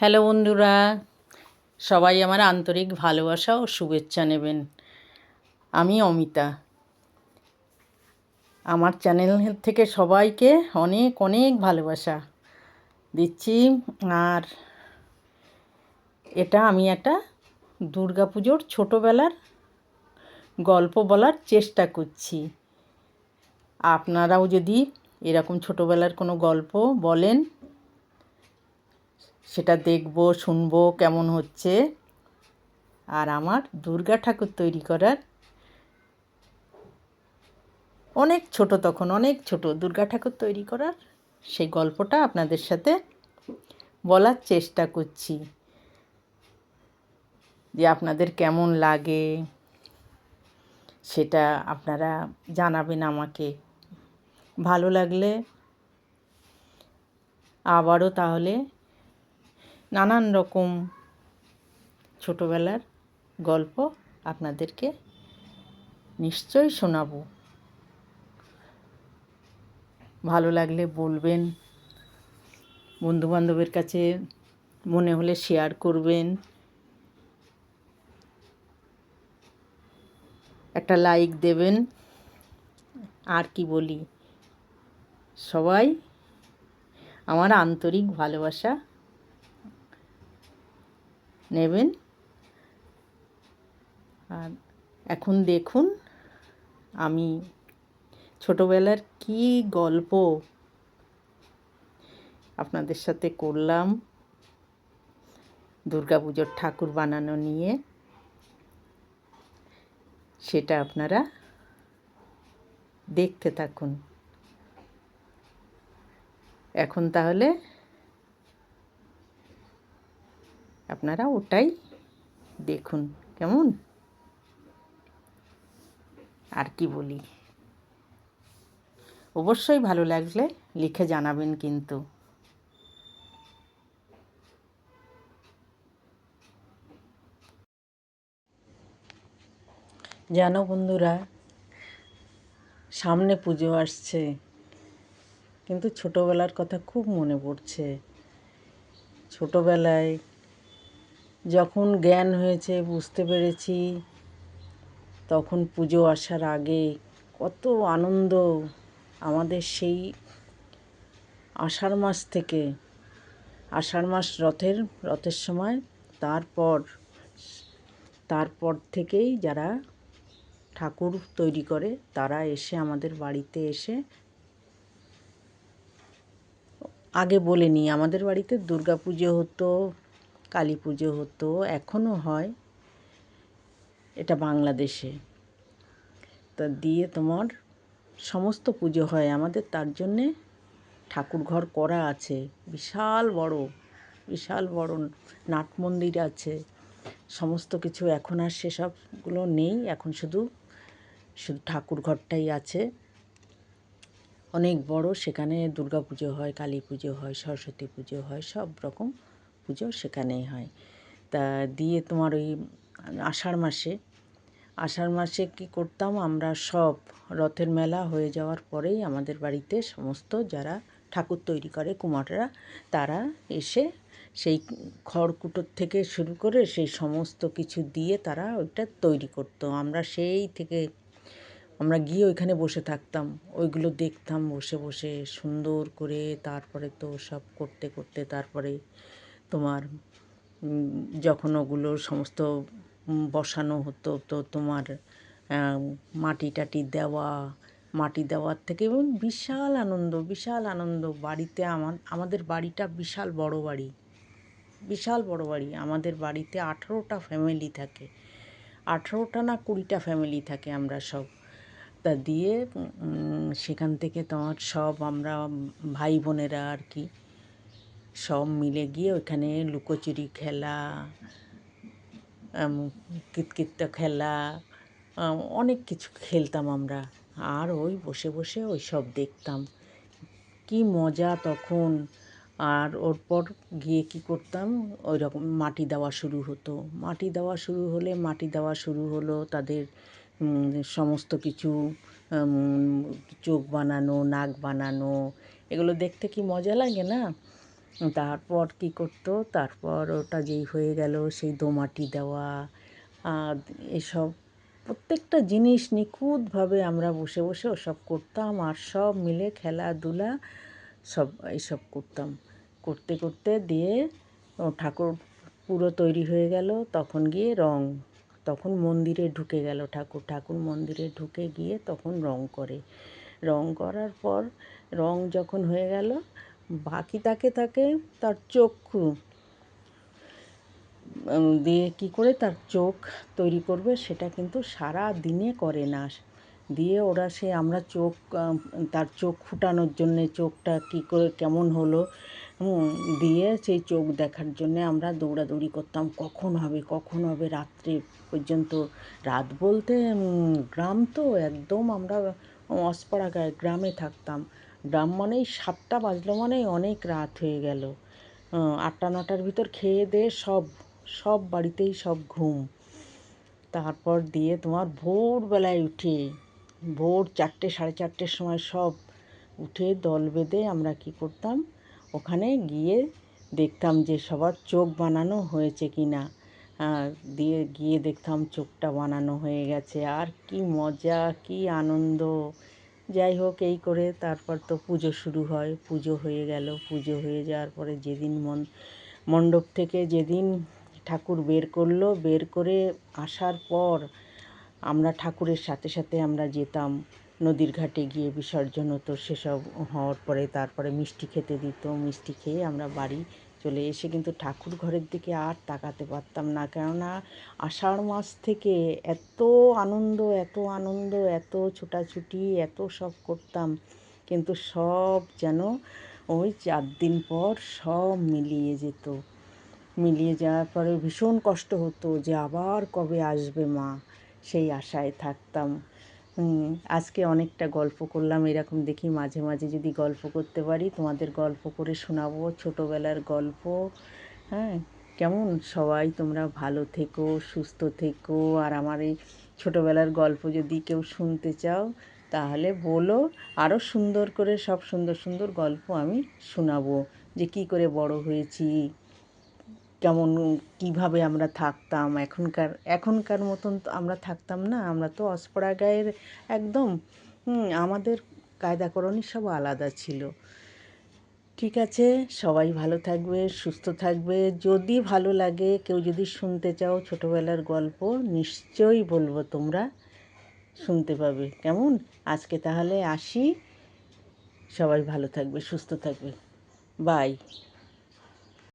Hello বন্ধুরা, সবাই আমার আন্তরিক ভালোবাসা ও শুভেচ্ছা নেবেন। আমি অমিতা। আমার চ্যানেল থেকে সবাইকে অনেক অনেক ভালোবাসা দিচ্ছি। আর এটা আমি একটা দুর্গাপুজোর ছোটোবেলার গল্প বলার চেষ্টা করছি। আপনারাও যদি এরকম ছোটোবেলার কোনো গল্প বলেন সেটা দেখব, শুনব কেমন হচ্ছে। আর আমার দুর্গা ঠাকুর তৈরি করার অনেক ছোট তখন, অনেক ছোট দুর্গা ঠাকুর তৈরি করার সেই গল্পটা আপনাদের সাথে বলার চেষ্টা করছি। যে আপনাদের কেমন লাগে সেটা আপনারা জানাবেন আমাকে। ভালো লাগলে আবারও তাহলে নানান রকম ছোটোবেলার গল্প আপনাদেরকে নিশ্চয়ই শোনাব। ভালো লাগলে বলবেন, বন্ধুবান্ধবের কাছে মনে হলে শেয়ার করবেন। একটা লাইক দেবেন। আর কি বলি? সবাই আমার আন্তরিক ভালোবাসা নেবেন। আর এখন দেখুন, আমি ছোটোবেলার কি গল্প আপনাদের সাথে করলাম। দুর্গাপুজোর ঠাকুর বানানো নিয়ে, সেটা আপনারা দেখতে থাকুন। এখন তাহলে আপনারা ওটাই দেখুন, কেমন? আর কি বলি? অবশ্যই ভালো লাগলে লিখে জানাবেন কিন্তু। জানো বন্ধুরা, সামনে পুজো আসছে, কিন্তু ছোটোবেলার কথা খুব মনে পড়ছে। ছোটোবেলায় যখন জ্ঞান হয়েছে, বুঝতে পেরেছি, তখন পুজো আসার আগে কত আনন্দ আমাদের সেই আষাঢ় মাস থেকে। আষাঢ় মাস রথের রথের সময় তারপর তারপর থেকেই যারা ঠাকুর তৈরি করে, তারা এসে আমাদের বাড়িতে এসে আগে বলে নিই, আমাদের বাড়িতে দুর্গা পুজো হতো কালী পুজো হতো এখনও হয়। এটা বাংলাদেশে। তা দিয়ে তোমার সমস্ত পুজো হয় আমাদের, তার জন্যে ঠাকুর ঘর করা আছে। বিশাল বড় বিশাল বড় নাট মন্দির আছে। সমস্ত কিছু এখন আর সেসবগুলো নেই, এখন শুধু শুধু ঠাকুর ঘরটাই আছে। অনেক বড়, সেখানে দুর্গা পুজো হয়, কালী পুজো হয়, সরস্বতী পুজো হয়, সব রকম পুজো সেখানেই হয়। তা দিয়ে তোমার ওই আষাঢ় মাসে আষাঢ় মাসে কী করতাম আমরা সব রথের মেলা হয়ে যাওয়ার পরেই আমাদের বাড়িতে সমস্ত যারা ঠাকুর তৈরি করে, কুমাররা, তারা এসে সেই খড়কুটোর থেকে শুরু করে সেই সমস্ত কিছু দিয়ে তারা ওইটা তৈরি করতো। আমরা সেই থেকে, আমরা গিয়ে ওইখানে বসে থাকতাম, ওইগুলো দেখতাম, বসে বসে সুন্দর করে তারপরে তো সব করতে করতে তারপরে তোমার যখন ওগুলো সমস্ত বসানো হতো, তো তোমার মাটি টাটি দেওয়া, মাটি দেওয়ার থেকে এবং বিশাল আনন্দ বিশাল আনন্দ। বাড়িতে আমার, আমাদের বাড়িটা বিশাল বড় বাড়ি, বিশাল বড় বাড়ি। আমাদের বাড়িতে আঠেরোটা ফ্যামিলি থাকে, আঠেরোটা না কুড়িটা ফ্যামিলি থাকে আমরা সব। তা দিয়ে সেখান থেকে তোমার সব আমরা ভাই বোনেরা আর কি সব মিলে গিয়ে ওখানে লুকোচুরি খেলা কিতকিত খেলা অনেক কিছু খেলতাম আমরা। আর ওই বসে বসে ওই সব দেখতাম। কী মজা তখন। আর ওর পর গিয়ে কী করতাম, ওই রকম মাটি দেওয়া শুরু হতো। মাটি দেওয়া শুরু হলে, মাটি দেওয়া শুরু হলো তাদের সমস্ত কিছু চোখ বানানো, নাক বানানো, এগুলো দেখতে কি মজা লাগে না? তারপর কী করতো? তারপর ওটা যেই হয়ে গেল, সেই দোমাটি দেওয়া আর এসব প্রত্যেকটা জিনিস নিখুঁতভাবে আমরা বসে বসে ওসব করতাম আর সব মিলে খেলাধুলা সব, এইসব করতাম। করতে করতে দিয়ে ঠাকুর পুরো তৈরি হয়ে গেল, তখন গিয়ে রং, তখন মন্দিরে ঢুকে গেল ঠাকুর। ঠাকুর মন্দিরে ঢুকে গিয়ে তখন রং করে। রং করার পর রং যখন হয়ে গেল বাকি তাকে তাকে তার চক্ষু দিয়ে কি করে তার চোখ তৈরি করবে সেটা কিন্তু সারা দিনে করে না। দিয়ে ওরা সে আমরা চোখ তার চোখ ফুটানোর জন্যে চোখটা কি করে কেমন হলো দিয়ে সেই চোখ দেখার জন্যে আমরা দৌড়াদৌড়ি করতাম। কখন হবে কখন হবে রাত্রে পর্যন্ত? রাত বলতে গ্রাম তো একদম আমরা অসপাড়া গ্রামে থাকতাম। গ্রাম মানেই সাতটা বাজলো মানেই অনেক রাত হয়ে গেল। আটটা নটার ভিতর খেয়ে দিয়ে সব সব বাড়িতেই সব ঘুম। তারপর দিয়ে তোমার ভোরবেলায় উঠে, ভোর চারটে, সাড়ে চারটের সময় সব উঠে দল বেঁধে আমরা কি করতাম? ওখানে গিয়ে দেখতাম যে সবার চোখ বানানো হয়েছে কি না দিয়ে গিয়ে দেখতাম চোখটা বানানো হয়ে গেছে। আর কি মজা, কি আনন্দ। যাই হোক, এই করে তারপর তো পুজো শুরু হয়। পুজো হয়ে গেল। পুজো হয়ে যাওয়ার পরে যেদিন মন, মণ্ডপ থেকে যেদিন ঠাকুর বের করল, বের করে আসার পর আমরা ঠাকুরের সাথে সাথে আমরা যেতাম নদীর ঘাটে গিয়ে বিসর্জন হতো, সেসব হওয়ার পরে তারপরে মিষ্টি খেতে দিত। মিষ্টি খেয়ে আমরা বাড়ি চলে এসে কিন্তু ঠাকুর ঘরের দিকে আর তাকাতে পারতাম না। কেননা আষাঢ় মাস থেকে এত আনন্দ এত আনন্দ, এত ছোটাছুটি, এত সব করতাম। কিন্তু সব যেন ওই চার দিন পর সব মিলিয়ে যেত। মিলিয়ে যাওয়ার পরে ভীষণ কষ্ট হতো যে আবার কবে আসবে মা? সেই আশায় থাকতাম। আজকে অনেকটা গল্প করলাম, এরকম দেখি মাঝে মাঝে যদি গল্প করতে পারি, তোমাদের গল্প করে শোনাবো, ছোটোবেলার গল্প হ্যাঁ? কেমন? সবাই তোমরা ভালো থেকো, সুস্থ থেকো, আর আমার এই ছোটোবেলার গল্প যদি কেউ শুনতে চাও, তাহলে বলো আরও সুন্দর করে সব সুন্দর সুন্দর গল্প আমি শোনাবো, যে কী করে বড় হয়েছি কেমন, কীভাবে আমরা থাকতাম, এখনকার এখনকার মতন তো আমরা থাকতাম না, আমরা তো অসপড়া গায়ের একদম আমাদের কায়দাকরণই সব আলাদা ছিল। ঠিক আছে, সবাই ভালো থাকবে, সুস্থ থাকবে, যদি ভালো লাগে, কেউ যদি শুনতে চাও ছোটোবেলার গল্প, নিশ্চয়ই বলব তোমরা, শুনতে পাবে। কেমন? আজকে তাহলে আসি। সবাই ভালো থাকবে, সুস্থ থাকবে। বাই।